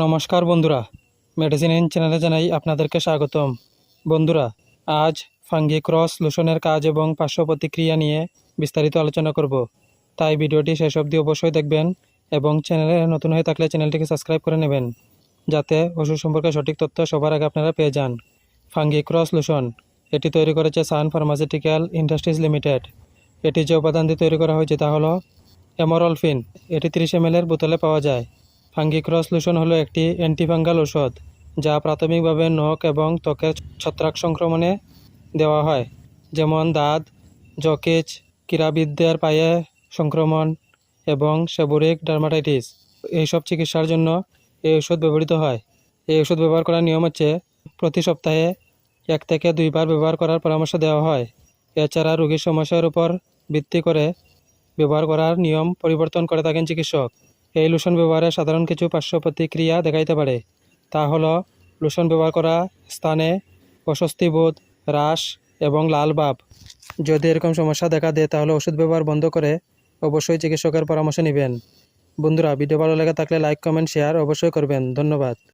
নমস্কার বন্ধুরা। Medicine in চ্যানেলে জানাই আপনাদেরকে স্বাগতম। বন্ধুরা, আজ ফাঙ্গি ক্রস লোশনের কাজ এবং পার্শ্ব প্রতিক্রিয়া নিয়ে বিস্তারিত আলোচনা করব। তাই ভিডিওটি শেষ অবধি অবশ্যই দেখবেন এবং চ্যানেলে নতুন হয়ে থাকলে চ্যানেলটিকে সাবস্ক্রাইব করে নেবেন, যাতে ওষুধ সম্পর্কে সঠিক তথ্য সবার আগে আপনারা পেয়ে যান। ফাঙ্গি ক্রস লোশন এটি তৈরি করেছে সান ফার্মাসিউটিক্যাল ইন্ডাস্ট্রিজ লিমিটেড এটি যে উপাদান দিয়ে তৈরি করা হয়েছে তা হলো এমরলফিন এটি তিরিশ এম বোতলে পাওয়া যায়। ফাঙ্গিক্রস লোশন হলো একটি অ্যান্টিফাঙ্গাল ওষুধ যা প্রাথমিকভাবে নখ এবং ত্বকের ছত্রাক সংক্রমণে দেওয়া হয়, যেমন দাঁত জকেজ ক্রীড়াবিদদের পায়ে সংক্রমণ এবং সেবরিক ডার্মাটাইটিস। এইসব চিকিৎসার জন্য এই ওষুধ ব্যবহৃত হয়। এই ওষুধ ব্যবহার করার নিয়ম হচ্ছে প্রতি সপ্তাহে এক থেকে দুইবার ব্যবহার করার পরামর্শ দেওয়া হয়। এছাড়া রোগীর সমস্যার উপর ভিত্তি করে ব্যবহার করার নিয়ম পরিবর্তন করে থাকেন চিকিৎসক। এই লোশন ব্যবহারে সাধারণ কিছু পার্শ্ব প্রতিক্রিয়া দেখাইতে পারে। তা হলো, লোশন ব্যবহার করা স্থানে অস্বস্তিবোধ, হ্রাস এবং লাল ভাব। যদি এরকম সমস্যা দেখা দেয়, তাহলে ওষুধ ব্যবহার বন্ধ করে অবশ্যই চিকিৎসকের পরামর্শ নেবেন। বন্ধুরা, ভিডিও ভালো লেগে থাকলে লাইক, কমেন্ট, শেয়ার অবশ্যই করবেন। ধন্যবাদ।